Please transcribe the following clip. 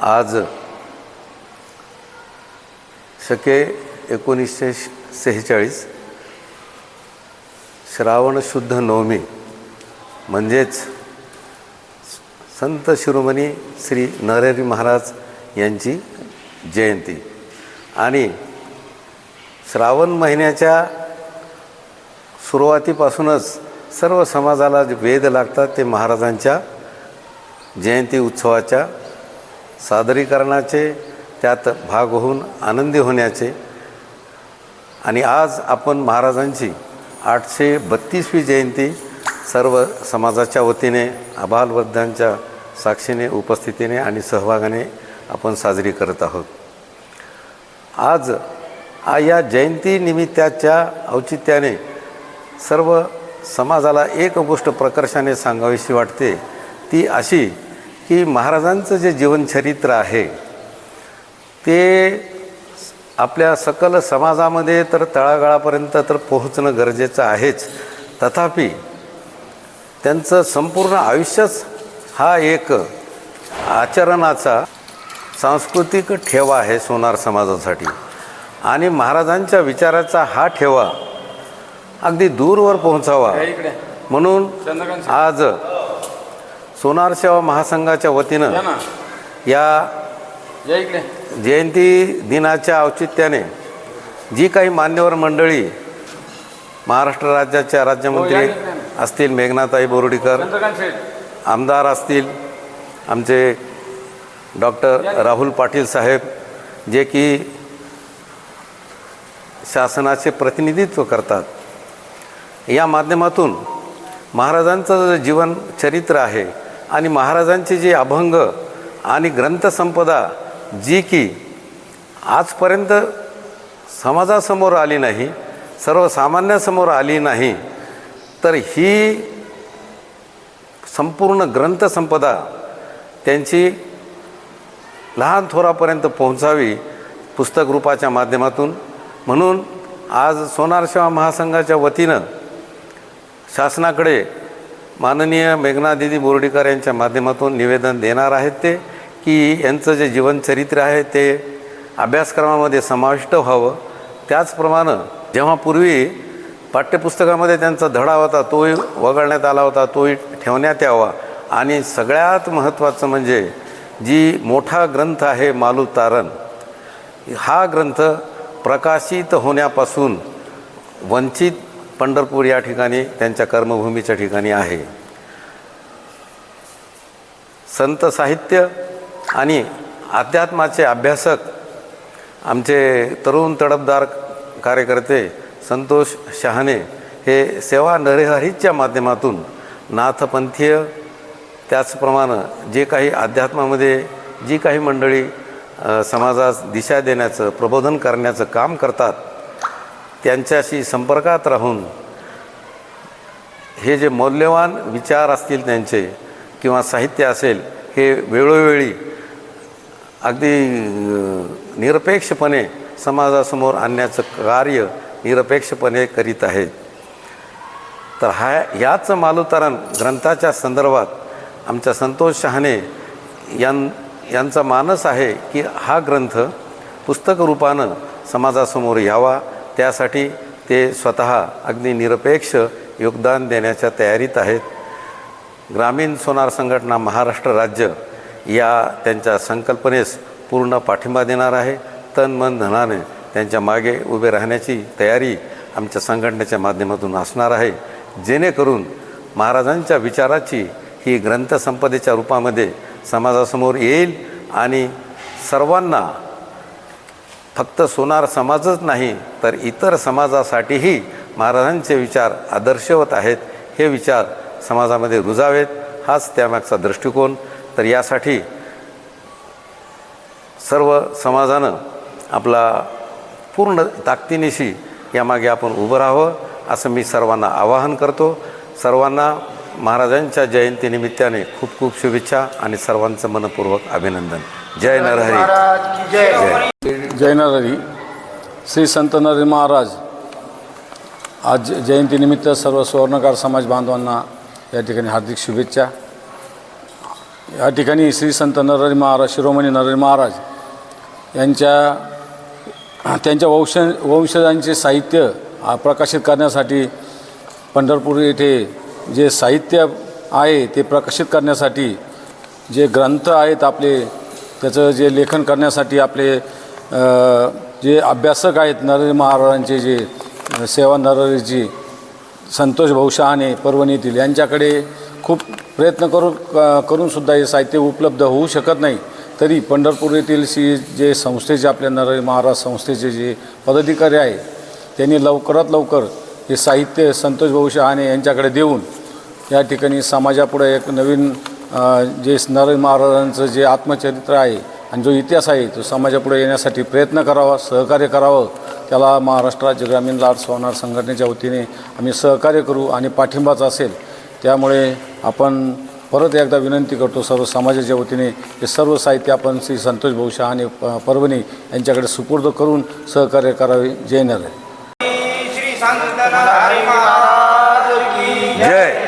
आज शके एकोणीसशे सेहेचाळीस श्रावण शुद्ध नवमी म्हणजेच संत शिरोमणी श्री नरहरी महाराज यांची जयंती. आणि श्रावण महिन्याच्या सुरुवातीपासूनच सर्व समाजाला जे वेद लागतात ते महाराजांच्या जयंती उत्सवाच्या सादरीकरणाचे त्यात भाग होऊन आनंदी होण्याचे. आणि आज आपण महाराजांची आठशे बत्तीसवी जयंती सर्व समाजाच्या वतीने आबालवृद्धांच्या साक्षीने उपस्थितीने आणि सहभागाने आपण साजरी करत आहोत. आज आ या जयंतीनिमित्ताच्या औचित्याने सर्व समाजाला एक गोष्ट प्रकर्षाने सांगावीशी वाटते ती अशी की महाराजांचं जे जीवनचरित्र आहे ते आपल्या सकल समाजामध्ये तर तळागाळापर्यंत तर पोहोचणं गरजेचं आहेच. तथापि त्यांचं संपूर्ण आयुष्यच हा एक आचरणाचा सांस्कृतिक ठेवा आहे सोनार समाजासाठी. आणि महाराजांच्या विचाराचा हा ठेवा अगदी दूरवर पोहोचावा. म्हणून आज सोनार सेवा महासंघाच्या वतीनं या जयंती दिनाच्या औचित्याने जी काही मान्यवर मंडळी महाराष्ट्र राज्याच्या राज्यमंत्री असतील मेघनाताई बोर्डीकर आमदार असतील आमचे डॉक्टर राहुल पाटील साहेब जे की शासनाचे प्रतिनिधित्व करतात. या माध्यमातून महाराजांचं जीवन चरित्र आहे आणि महाराजांची जी अभंग आणि ग्रंथसंपदा जी की आजपर्यंत समाजासमोर आली नाही सर्वसामान्यासमोर आली नाही तर ही संपूर्ण ग्रंथसंपदा त्यांची लहान थोरापर्यंत पोहोचावी पुस्तक रूपाच्या माध्यमातून. म्हणून आज सोनार सेवा महासंघाच्या वतीनं शासनाकडे माननीय मेघनादिदी बोर्डीकर यांच्या माध्यमातून निवेदन देणार आहेत ते की यांचं जे जीवनचरित्र आहे ते अभ्यासक्रमामध्ये समाविष्ट व्हावं. त्याचप्रमाणे जेव्हा पूर्वी पाठ्यपुस्तकामध्ये त्यांचा धडा होता तोही वगळण्यात आला होता तोही ठेवण्यात यावा. आणि सगळ्यात महत्त्वाचं म्हणजे जी मोठा ग्रंथ आहे मालू तारण हा ग्रंथ प्रकाशित होण्यापासून वंचित पंढरपूर या ठिकाणी त्यांच्या कर्मभूमीच्या ठिकाणी आहे. संत साहित्य आणि अध्यात्माचे अभ्यासक आमचे तरुण तडफदार कार्यकर्ते संतोष शहाणे हे सेवा नरेहरीच्या माध्यमातून नाथपंथीय त्याचप्रमाणे जे काही अध्यात्मामध्ये जी काही मंडळी समाजास दिशा देण्याचं प्रबोधन करण्याचं काम करतात त्यांच्याशी संपर्कात राहून हे जे मौल्यवान विचार असतील त्यांचे किंवा साहित्य असेल हे वेळोवेळी अगदी निरपेक्षपणे समाजासमोर आणण्याचं कार्य निरपेक्षपणे करीत आहेत. तर हा याच मालुतारण ग्रंथाच्या संदर्भात आमच्या संतोष शहाणे यां यांचा मानस आहे की हा ग्रंथ पुस्तक रूपानं समाजासमोर यावा त्यासाठी ते स्वतः अगदी निरपेक्ष योगदान देण्याच्या तयारीत आहेत. ग्रामीण सोनार संघटना महाराष्ट्र राज्य या त्यांच्या संकल्पनेस पूर्ण पाठिंबा देणार आहे. तन मन धनाने त्यांच्या मागे उभे राहण्याची तयारी आमच्या संघटनेच्या माध्यमातून असणार आहे. जेणेकरून महाराजांच्या विचाराची ही ग्रंथसंपदेच्या रूपामध्ये समाजासमोर येईल आणि सर्वांना फक्त सोनार समाजच नाही तर इतर समाजासाठीही महाराजांचे विचार आदर्शवत आहेत हे विचार समाजामध्ये रुजावेत हाच त्यामागचा दृष्टिकोन. तर यासाठी सर्व समाजानं आपला पूर्ण ताकदीनिशी यामागे आपण उभं राहावं असं मी सर्वांना आवाहन करतो. सर्वांना महाराजांच्या जयंतीनिमित्ताने खूप खूप शुभेच्छा आणि सर्वांचं मनपूर्वक अभिनंदन. जय नरहरी जय. जैनररी श्री संत नरहरी महाराज आज जयंतीनिमित्त सर्व सुवर्णकार समाज बांधवांना या ठिकाणी हार्दिक शुभेच्छा. या ठिकाणी श्री संत नरहरी महाराज शिरोमणी नरहरी महाराज यांच्या त्यांच्या वंश वंशजांचे साहित्य प्रकाशित करण्यासाठी पंढरपूर येथे जे साहित्य आहे ते प्रकाशित करण्यासाठी जे ग्रंथ आहेत आपले त्याचं जे लेखन करण्यासाठी आपले जे अभ्यासक आहेत नरहरी महाराजांचे जे सेवा नरहरीजी संतोष भाऊ शहाणे परभणीतील यांच्याकडे खूप प्रयत्न करून क- करूनसुद्धा हे साहित्य उपलब्ध होऊ शकत नाही. तरी पंढरपूर येथील श्री जे संस्थेचे आपल्या नरहरी महाराज संस्थेचे जे पदाधिकारी आहे त्यांनी लवकरात लवकर हे साहित्य संतोष भाऊ शहाणे यांच्याकडे देऊन या ठिकाणी समाजापुढे एक नवीन जे नरहरी महाराजांचं जे आत्मचरित्र आहे आणि जो इतिहास आहे तो समाजापुढे येण्यासाठी प्रयत्न करावा सहकार्य करावं. त्याला महाराष्ट्र राज्य ग्रामीण लाड सोनार संघटनेच्या वतीने आम्ही सहकार्य करू आणि पाठिंबाच असेल. त्यामुळे आपण परत एकदा विनंती करतो सर्व समाजाच्या वतीने हे सर्व साहित्य आपण श्री संतोष भाऊ आणि प- परभणी यांच्याकडे सुपूर्द करून सहकार्य करावे. जय नर जय.